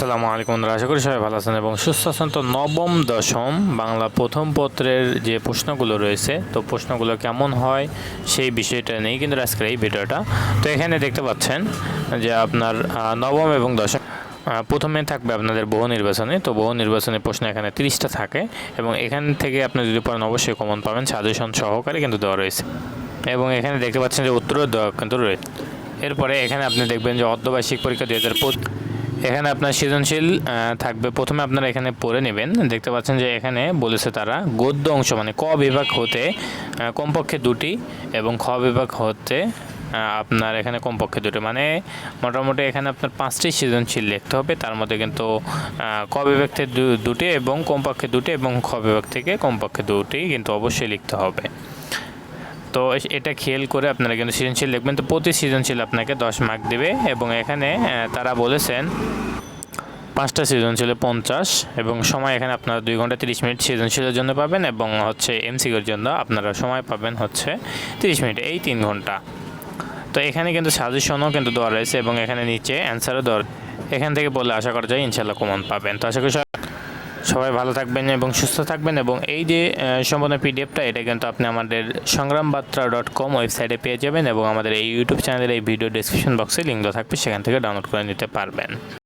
আসসালামু আলাইকুম আশা করি সবাই ভালো আছেন এবং সুস্থ আছেন। তো নবম দশম বাংলা প্রথম পত্রের যে প্রশ্নগুলো রয়েছে, তো প্রশ্নগুলো কেমন হয় সেই বিষয়টা নেই কিন্তু আজকের এই ভিডিওটা। তো এখানে দেখতে পাচ্ছেন যে আপনার নবম এবং দশম প্রথমে থাকবে আপনাদের বহু নির্বাচনে। তো বহু নির্বাচনী প্রশ্ন এখানে তিরিশটা থাকে এবং এখান থেকে আপনি যদি পড়েন, অবশ্যই কমন পাবেন। সাজেশন সহকারে কিন্তু দেওয়া রয়েছে। এবং এখানে দেখতে পাচ্ছেন যে উত্তরও দেওয়া কিন্তু রয়েছে এরপরে এখানে আপনি দেখবেন যে অর্ধবার্ষিক পরীক্ষা দুই হাজার এখানে আপনার সৃজনশীল থাকবে। প্রথমে আপনারা এখানে পড়ে নেবেন। দেখতে পাচ্ছেন যে এখানে বলেছে তারা, গদ্য অংশ মানে ক বিভাগ হতে কমপক্ষে দুটি এবং খ বিভাগ হতে আপনার এখানে কমপক্ষে দুটি। মানে মোটামুটি এখানে আপনার পাঁচটি সৃজনশীল লিখতে হবে। তার মধ্যে কিন্তু ক বিভাগ থেকে দুটি এবং কমপক্ষে দুটি এবং খ বিভাগ থেকে কমপক্ষে দুটি কিন্তু অবশ্যই লিখতে হবে। তো এটা খেয়াল করে আপনারা কিন্তু সৃজনশীল লিখবেন তো প্রতি সৃজনশীল আপনাকে দশ মার্ক দেবে এবং এখানে তারা বলেছেন পাঁচটা সৃজনশীলে পঞ্চাশ এবং সময় এখানে আপনারা দুই ঘণ্টা তিরিশ মিনিট সৃজনশীলের জন্য পাবেন এবং হচ্ছে এমসিকিউর জন্য আপনারা সময় পাবেন হচ্ছে তিরিশ মিনিট, এই তিন ঘণ্টা। তো এখানে কিন্তু সাজেশনও কিন্তু দেওয়া রয়েছে এবং এখানে নিচে অ্যান্সারও দেওয়া এখান থেকে বলে আশা করা যায় ইনশাল্লাহ কমন পাবেন। তো আশা করি সবাই- ভালো থাকবেন এবং সুস্থ থাকবেন এবং এই যে সম্পূর্ণ পিডিএফটা, এটা কিন্তু আপনি আমাদের সংগ্রামবার্তা ডট কম ওয়েবসাইটে পেয়ে যাবেন এবং আমাদের এই ইউটিউব চ্যানেলের এই ভিডিও ডিসক্রিপশন বক্সে লিঙ্ক থাকবে, সেখান থেকে ডাউনলোড করে নিতে পারবেন।